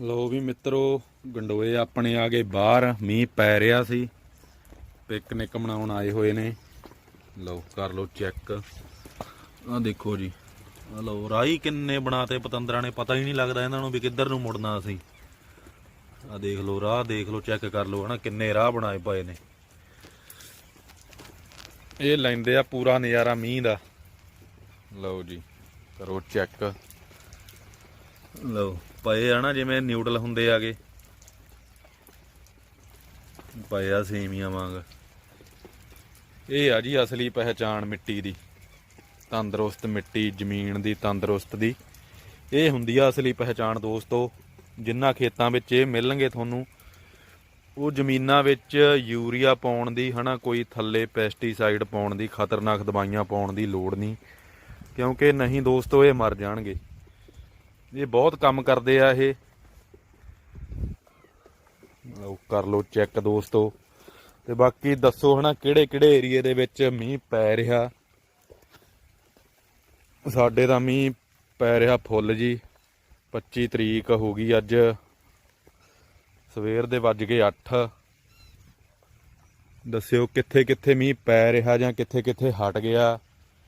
ਲੋ ਵੀ ਮਿੱਤਰੋ, ਗੰਡੋਏ ਆਪਣੇ ਆ ਗਏ ਬਾਹਰ, ਮੀਂਹ ਪੈ ਰਿਹਾ ਸੀ। ਪਿਕਨਿਕ ਮਨਾਉਣ ਆਏ ਹੋਏ ਨੇ। ਲਓ, ਕਰ ਲਓ ਚੈੱਕ। ਆ ਦੇਖੋ ਜੀ। ਆ ਲਓ ਰਾਈ ਕਿੰਨੇ ਬਣਾਤੇ ਪਤੰਦਰਾਂ ਨੇ, ਪਤਾ ਹੀ ਨਹੀਂ ਲੱਗਦਾ ਇਹਨਾਂ ਨੂੰ ਵੀ ਕਿੱਧਰ ਨੂੰ ਮੁੜਨਾ ਅਸੀਂ। ਆ ਦੇਖ ਲਓ, ਰਾਹ ਦੇਖ ਲਓ, ਚੈੱਕ ਕਰ ਲਓ, ਹਨਾ, ਕਿੰਨੇ ਰਾਹ ਬਣਾਏ ਪਏ ਨੇ। ਇਹ ਲੈਂਦੇ ਆ ਪੂਰਾ ਨਜ਼ਾਰਾ ਮੀਂਹ ਦਾ। ਲਓ ਜੀ, ਕਰੋ ਚੈੱਕ। ਲਓ, ਪਏ ਆ ਨਾ ਜਿਵੇਂ ਨਿਊਡਲ ਹੁੰਦੇ ਆਗੇ। ਪਏ ਆ ਸੇਮੀਆਂ ਵਾਂਗ। ਇਹ ਆ ਜੀ ਅਸਲੀ ਪਹਿਚਾਣ ਮਿੱਟੀ ਦੀ। ਤੰਦਰੁਸਤ ਮਿੱਟੀ, ਜ਼ਮੀਨ ਦੀ, ਤੰਦਰੁਸਤ ਦੀ। ਇਹ ਹੁੰਦੀ ਆ ਅਸਲੀ ਪਹਿਚਾਣ ਦੋਸਤੋ। ਜਿੰਨਾ ਖੇਤਾਂ ਵਿੱਚ ਇਹ ਮਿਲਣਗੇ ਤੁਹਾਨੂੰ, ਉਹ ਜ਼ਮੀਨਾਂ ਵਿੱਚ ਯੂਰੀਆ ਪਾਉਣ ਦੀ, ਹਨਾ, ਕੋਈ ਥੱਲੇ ਪੈਸਟੀਸਾਈਡ ਪਾਉਣ ਦੀ, ਖਤਰਨਾਕ ਦਵਾਈਆਂ ਪਾਉਣ ਦੀ ਲੋੜ ਨਹੀਂ। ਕਿਉਂਕਿ ਨਹੀਂ ਦੋਸਤੋ, ਇਹ ਮਰ ਜਾਣਗੇ। ਇਹ ਬਹੁਤ ਕੰਮ ਕਰਦੇ ਆ ਇਹ। ਲਓ, ਕਰ ਲਓ ਚੈੱਕ ਦੋਸਤੋ। ਤੇ ਬਾਕੀ ਦੱਸੋ ਹਨਾ ਕਿਹੜੇ ਕਿਹੜੇ ਏਰੀਏ ਦੇ ਵਿੱਚ ਮੀਂਹ ਪੈ ਰਿਹਾ? ਸਾਡੇ ਤਾਂ ਮੀਂਹ ਪੈ ਰਿਹਾ ਫੁੱਲ ਜੀ। 25 ਤਰੀਕ ਹੋ ਗਈ ਅੱਜ। ਸਵੇਰ ਦੇ ਵੱਜ ਗਏ 8 ਦੱਸਿਓ ਕਿੱਥੇ ਕਿੱਥੇ ਮੀਂਹ ਪੈ ਰਿਹਾ ਜਾਂ ਕਿੱਥੇ ਕਿੱਥੇ ਹਟ ਗਿਆ।